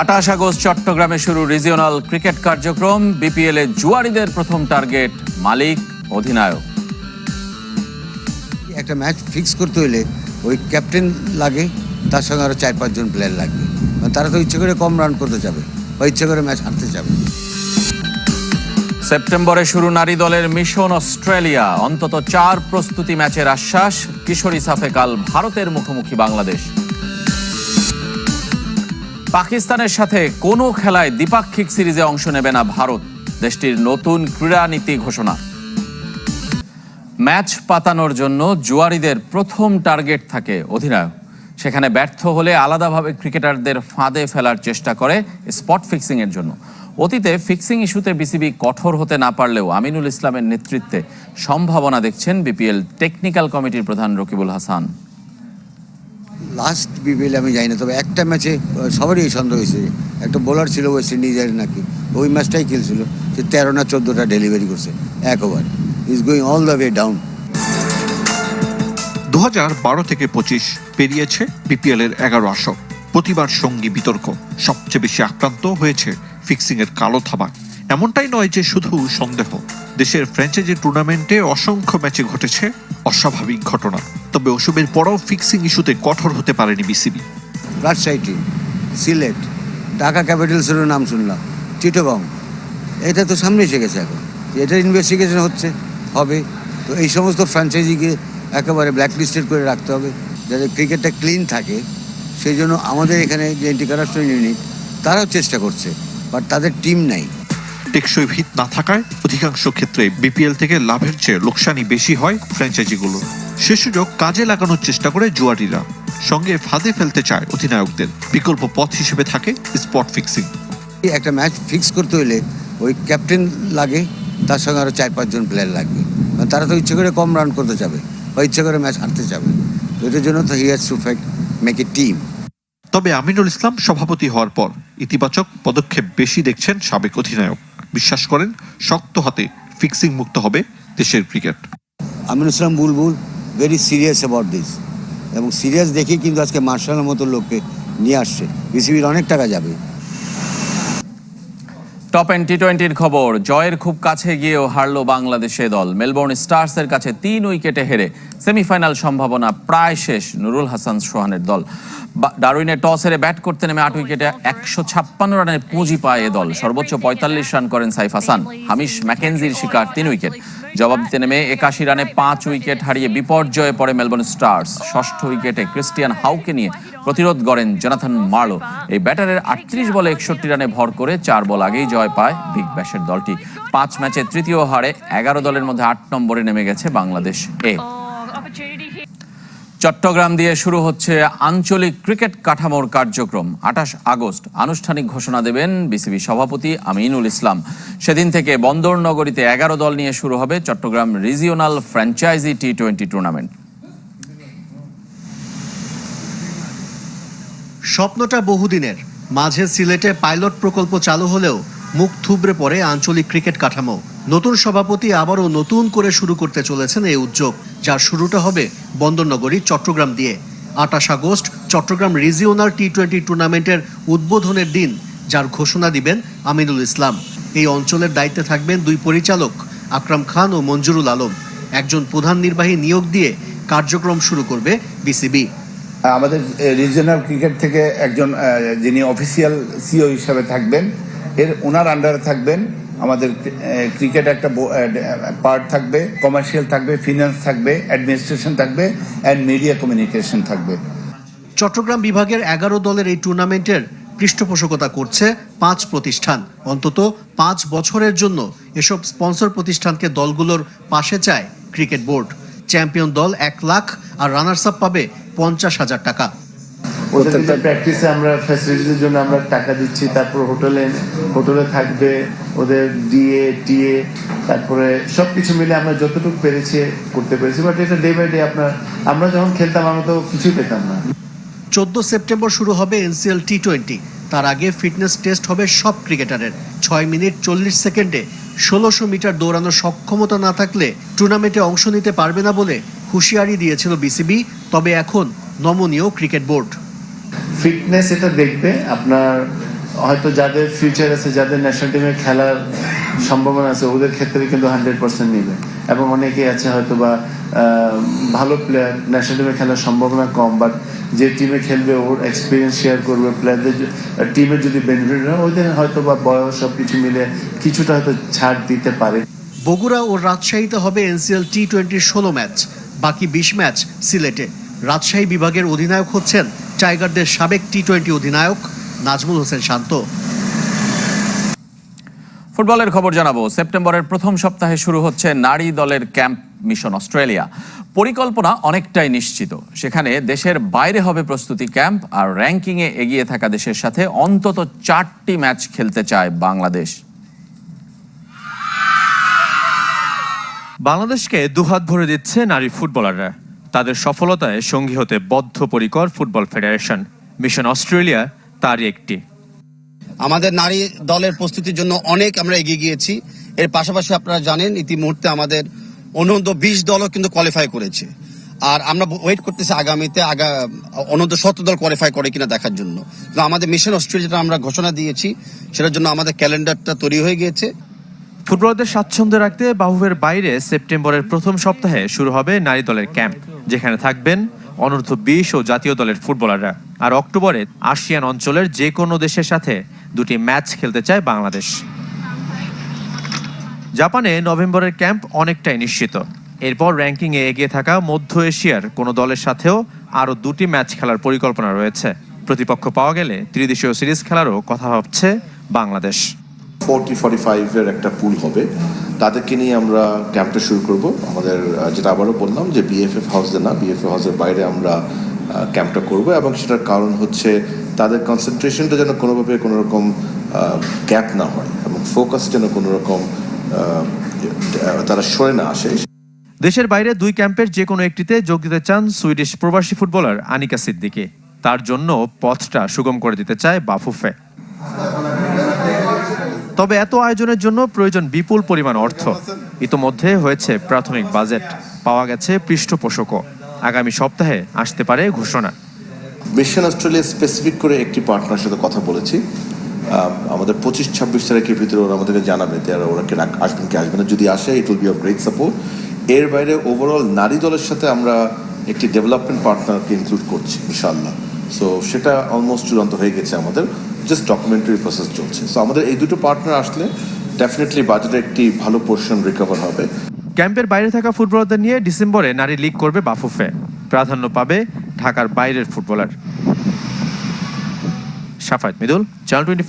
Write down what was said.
আঠাশ আগস্ট চট্টগ্রামে শুরু রিজিওনাল ক্রিকেট কার্যক্রম। বিপিএল এ জুয়ারিদের প্রথম টার্গেট মালিক অধিনায়ক। একটা ম্যাচ ফিক্স করতে হলে ওই ক্যাপ্টেন লাগে তার সঙ্গে আরও চার পাঁচজন প্লেয়ার লাগবে। মানে তারা তো ইচ্ছে করে কম রান করতে যাবে বা ইচ্ছে করে ম্যাচ হারতে যাবে। সেপ্টেম্বরে শুরু নারী দলের মিশন অস্ট্রেলিয়া। অন্তত চার প্রস্তুতি ম্যাচের আশ্বাস কিশোরী সাফে কাল ভারতের মুখোমুখি বাংলাদেশ। পাকিস্তানের সাথে কোনো খেলায় দ্বিপাক্ষিক সিরিজে অংশ নেবে না ভারত, দেশটির নতুন ক্রীড়া নীতি ঘোষণা। ম্যাচ পাতানোর জন্য জুয়ারিদের প্রথম টার্গেট থাকে অধিনায়ক। সেখানে ব্যর্থ হলে আলাদাভাবে ক্রিকেটারদের ফাঁদে ফেলার চেষ্টা করে স্পট ফিক্সিং এর জন্য। অতীতে ফিক্সিং ইস্যুতে বিসিবি কঠোর হতে না পারলেও আমিনুল ইসলামের নেতৃত্বে সম্ভাবনা দেখছেন বিপিএল টেকনিক্যাল কমিটির প্রধান রকিবুল হাসান। লাস্ট বিপিএল আমি জানি না, তবে একটা ম্যাচে সবারই সন্দেহ হয়েছে। একটা বোলার ছিল ওয়েস্ট ইন্ডিজের নাকি, ওই ম্যাচটাই খেলছিল। সে তেরো না চোদ্দোটা ডেলিভারি করছে, এক over is going all the way down দু হাজার বারো থেকে পঁচিশ পেরিয়েছে বিপিএল এর এগারো আসর। প্রতিবার সঙ্গী বিতর্ক, সবচেয়ে বেশি আক্রান্ত হয়েছে ফিক্সিং এর কালো থাবা। এমনটাই নয় যে শুধু সন্দেহ, দেশের ফ্র্যাঞ্চাইজি টুর্নামেন্টে অসংখ্য ম্যাচে ঘটেছে অস্বাভাবিক ঘটনা। তবে ওসবের পরও ফিক্সিং ইস্যুতে কঠোর হতে পারেনি বিসিবি। রাজশাহী টিম সিলেট, ঢাকা ক্যাপিটালসেরও নাম শুনলাম। চিটগং এটা তো সামনে এসে গেছে এখন। এটা ইনভেস্টিগেশন হচ্ছে, হবে। তো এই সমস্ত ফ্র্যাঞ্চাইজিকে একেবারে ব্ল্যাকলিস্টেড করে রাখতে হবে। যাতে ক্রিকেটটা ক্লিন থাকে, সেই জন্য আমাদের এখানে যে এন্টি কারাপশন ইউনিট তারাও চেষ্টা করছে। বাট তাদের টিম নাই। টেকসই ভিত না থাকায় অধিকাংশ ক্ষেত্রে বিপিএল থেকে লাভের চেয়ে লোকসানই বেশি হয় ফ্র্যাঞ্চাইজিগুলো। সে সুযোগ কাজে লাগানোর চেষ্টা করে জুয়ারিরা। সঙ্গে ফাঁদে ফেলতে চায় অধিনায়কদের। বিকল্প পথ হিসেবে থাকে স্পট ফিক্সিং। একটা ম্যাচ ফিক্স করতে হলে ওই ক্যাপ্টেন লাগে তার সঙ্গে আরও চার পাঁচজন প্লেয়ার লাগবে। তারা তো ইচ্ছে করে কম রান করতে যাবে বা ইচ্ছে করে ম্যাচ হারতে যাবে। তো এটার জন্য তো he has to fake make a team তবে আমিনুল ইসলাম সভাপতি হওয়ার পর ইতিবাচক পদক্ষেপ বেশি দেখছেন সাবেক অধিনায়ক। বিশ্বাস করেন শক্ত হাতে ফিক্সিং মুক্ত হবে দেশের cricket Aminul Islam Bulbul very serious about this এবং সিরিয়াস দেখে কিন্তু আজকে মার্শালের মতো লোককে নিয়ে আসছে। বিসিবির অনেক টাকা যাবে। টপ এন টি টোয়েন্টির খবর জয়ের খুব কাছে গিয়েও হারল বাংলাদেশে দল। মেলবোর্ন স্টার্সের কাছে তিন উইকেটে হেরে সেমিফাইনাল সম্ভাবনা প্রায় শেষ, নুরুল হাসান সোহানের দল। ডারউইনে টস হেরে ব্যাট করতে নেমে আট উইকেটে একশো ছাপ্পান্ন রানের পুঁজি পায় এ দল। সর্বোচ্চ পঁয়তাল্লিশ রান করেন সাইফ হাসান। হামিশ ম্যাকেনজির শিকার, তিন উইকেট। জবাব দিতে নেমে একাশি রানে পাঁচ উইকেট হারিয়ে বিপর্যয়ে পড়ে মেলবোর্ন স্টার্স। ষষ্ঠ উইকেটে ক্রিস্টিয়ান হাউকে নিয়ে প্রতিরোধ গড়েন জোনাথন মার্লো। এই ব্যাটারের আটত্রিশ বলে একষট্টি রানে ভর করে চার বল আগেই জয় পায় বিগ ব্যাশের দলটি। পাঁচ ম্যাচে তৃতীয় হারে এগারো দলের মধ্যে আট নম্বরে নেমে গেছে বাংলাদেশ এ। চট্টগ্রাম দিয়ে শুরু হচ্ছে আঞ্চলিক ক্রিকেট কাঠামোর কার্যক্রম। আঠাশ আগস্ট আনুষ্ঠানিক ঘোষণা দেবেন বিসিবি সভাপতি আমিনুল ইসলাম। সেদিন থেকে বন্দর নগরীতে এগারো দল নিয়ে শুরু হবে Chattogram regional franchise T twenty tournament. স্বপ্নটা বহুদিনের। মাঝে সিলেটে পাইলট প্রকল্প চালু হলেও মুখ থুবড়ে পড়ে আঞ্চলিক ক্রিকেট কাঠামো। নতুন সভাপতি আবারও নতুন করে শুরু করতে চলেছেন এই উদ্যোগ, যার শুরুটা হবে বন্দরনগরী, চট্টগ্রাম দিয়ে। আঠাশ August, Chattogram regional T twenty টুর্নামেন্টের উদ্বোধনের দিন, যার ঘোষণা দিবেন আমিনুল ইসলাম। এই অঞ্চলের দায়িত্বে থাকবেন দুই পরিচালক, আকরাম খান ও মঞ্জুরুল আলম। একজন প্রধান নির্বাহী নিয়োগ দিয়ে কার্যক্রম শুরু করবে বিসিবি। আমাদের রিজিওনাল ক্রিকেট থেকে একজন যিনি অফিসিয়াল সিও হিসাবে থাকবেন, এর ওনার আন্ডারে থাকবেন আমাদের ক্রিকেট একটা পার্ট থাকবে কমার্শিয়াল থাকবে ফিনান্স থাকবে অ্যাডমিনিস্ট্রেশন থাকবে অ্যান্ড মিডিয়া কমিউনিকেশন থাকবে। চট্টগ্রাম বিভাগের এগারো দলের এই টুর্নামেন্টের পৃষ্ঠপোষকতা করছে পাঁচ প্রতিষ্ঠান। অন্তত পাঁচ বছরের জন্য এসব স্পন্সর প্রতিষ্ঠানকে দলগুলোর পাশে চায় ক্রিকেট বোর্ড। চ্যাম্পিয়ন দল এক লাখ আর রানার্স আপ পাবে পঞ্চাশ হাজার টাকা। প্রত্যেকটা প্র্যাকটিসে আমরা ফ্যাসিলিটির জন্য আমরা টাকা দিচ্ছি তারপর হোটেলে হোটেলে থাকবে ওদের ডিএ টিএ তারপরে সবকিছু মিলে আমরা যতটুকু পেরেছি করতে পেরেছি। বাট এটা ডে বাই ডে আপনার আমরা যখন খেলতাম আমরা তো কিছুই পেতাম না। চোদ্দ সেপ্টেম্বর শুরু হবে এনসিএল টি টোয়েন্টি তার আগে ফিটনেস টেস্ট হবে সব ক্রিকেটারের। ছয় মিনিট চল্লিশ সেকেন্ডে ষোলোশো মিটার দৌড়ানোর সক্ষমতা না থাকলে টুর্নামেন্টে অংশ নিতে পারবে না বলে হুঁশিয়ারি দিয়েছিল বিসিবি তবে এখন নমনীয় ক্রিকেট বোর্ড। ফিটনেস এটা দেখবে আপনার হয়তো যাদের ফিউচার আছে, যাদের ন্যাশনাল টিমে খেলার সম্ভাবনা আছে, ওদের ক্ষেত্রে কিন্তু হান্ড্রেড পার্সেন্ট নিবে। এবং অনেকেই আছে হয়তো বা ভালো প্লেয়ার ন্যাশনাল টিমে খেলার সম্ভাবনা কম বাট যে টিমে খেলবে, ওর এক্সপিরিয়েন্স শেয়ার করবে প্লেয়ারদের টিমের যদি বেনিফিট হয়, ওদের হয়তো বা বয়স সব কিছু মিলে কিছুটা হয়তো ছাড় দিতে পারে। বগুড়া ও রাজশাহীতে হবে এনসিএল টি টোয়েন্টির ষোলো ম্যাচ বাকি বিশ ম্যাচ সিলেটে। রাজশাহী বিভাগের অধিনায়ক হচ্ছেন টাইগারদের সাবেক টি টোয়েন্টি অধিনায়ক নাজমুল হোসেন শান্ত। ফুটবলের খবর জানাব। সেপ্টেম্বরের প্রথম সপ্তাহে শুরু হচ্ছে নারী দলের ক্যাম্প মিশন অস্ট্রেলিয়া। পরিকল্পনা অনেকটাই নিশ্চিত। সেখানে দেশের বাইরে হবে প্রস্তুতি ক্যাম্প আর র্যাঙ্কিংয়ে এগিয়ে থাকা দেশের সাথে অন্তত চারটি ম্যাচ খেলতে চায় বাংলাদেশ। বাংলাদেশকে দুহাত ভরে দিচ্ছে নারী ফুটবলাররা। তাদের সফলতায় সঙ্গী হতে বদ্ধপরিকর ফুটবল ফেডারেশন। মিশন অস্ট্রেলিয়া তারই একটি। আমাদের নারী দলের প্রস্তুতির জন্য অনেক আমরা এগিয়ে গিয়েছি। এর পাশাপাশি আপনারা জানেন ইতিমুহূর্তে আমাদের অনন্ত বিশ দলও কিন্তু কোয়ালিফাই করেছে। আর আমরা ওয়েট করতেছি আগামীতে আগা অনন্ত সত্তর দল কোয়ালিফাই করে কিনা দেখার জন্য। তো আমাদের মিশন অস্ট্রেলিয়া যেটা আমরা ঘোষণা দিয়েছি সেটার জন্য আমাদের ক্যালেন্ডারটা তৈরি হয়ে গিয়েছে। ফুটবলারদের স্বাচ্ছন্দ্যে রাখতে বাহুবের বাইরে সেপ্টেম্বরের প্রথম সপ্তাহে শুরু হবে নারী দলের ক্যাম্প যেখানে থাকবেন অনূর্ধ্ব বিশ ও জাতীয় দলের ফুটবলাররা। আর অক্টোবরে আসিয়ান অঞ্চলের যে কোনো দেশের সাথে দুটি ম্যাচ খেলতে চায় বাংলাদেশ। জাপানে নভেম্বরের ক্যাম্প অনেকটাই নিশ্চিত। এরপর র্যাঙ্কিংয়ে এগিয়ে থাকা মধ্য এশিয়ার কোনো দলের সাথেও আরও দুটি ম্যাচ খেলার পরিকল্পনা রয়েছে। প্রতিপক্ষ পাওয়া গেলে ত্রিদেশীয় সিরিজ খেলারও কথা ভাবছে বাংলাদেশ। ফোরটি ফর্টি ফাইভের একটা পুল হবে। তাদেরকে নিয়ে আমরা ক্যাম্পটা শুরু করব। আমাদের যেটা আবারও বললাম যে বিএফএফ হাউসে না বিএফএফ হাউসের বাইরে আমরা ক্যাম্পটা করব এবং সেটার কারণ হচ্ছে তাদের কনসেন্ট্রেশনটা যেন কোনোভাবে কোনো রকম গ্যাপ না হয় এবং ফোকাস যেন কোনো রকম তারা সরে না আসে। দেশের বাইরে দুই ক্যাম্পের যে কোনো একটিতে যোগ দিতে চান সুইডিশ প্রবাসী ফুটবলার আনিকা সিদ্দিকে। তার জন্য পথটা সুগম করে দিতে চায় বাফুফে। তবে এত আয়োজনের জন্য প্রয়োজন বিপুল পরিমাণ অর্থ। ইতোমধ্যে হয়েছে প্রাথমিক বাজেট, পাওয়া গেছে পৃষ্ঠপোষকও। আগামী সপ্তাহে আসতে পারে ঘোষণা। মিশন অস্ট্রেলিয়া স্পেসিফিক করে একটি পার্টনার সাথে কথা বলেছি। আমাদের পঁচিশ ছাব্বিশ তারিখের ভিতরে ওরা আমাদেরকে জানাবে আর ওরা কে আসবেন কি আসবেন না। যদি আসে it will be of great support এর বাইরে ওভারঅল নারী দলের সাথে আমরা একটি ডেভেলপমেন্ট পার্টনারকে ইনক্লুড করছি, ইনশাআল্লাহ। সো সেটা অলমোস্ট চূড়ান্ত হয়ে গেছে আমাদের। জাস্ট ডকুমেন্টারি প্রসেস চলছে। সো আমাদের এই দুটো পার্টনার আসলে ডেফিনেটলি বাজেটের একটি ভালো পোর্শন রিকভার হবে। ক্যাম্পের বাইরে থাকা ফুটবলারদের নিয়ে ডিসেম্বরে নারী লিগ করবে বাফুফে। প্রাধান্য পাবে ঢাকার বাইরের footballer. Safayet Midul channel twenty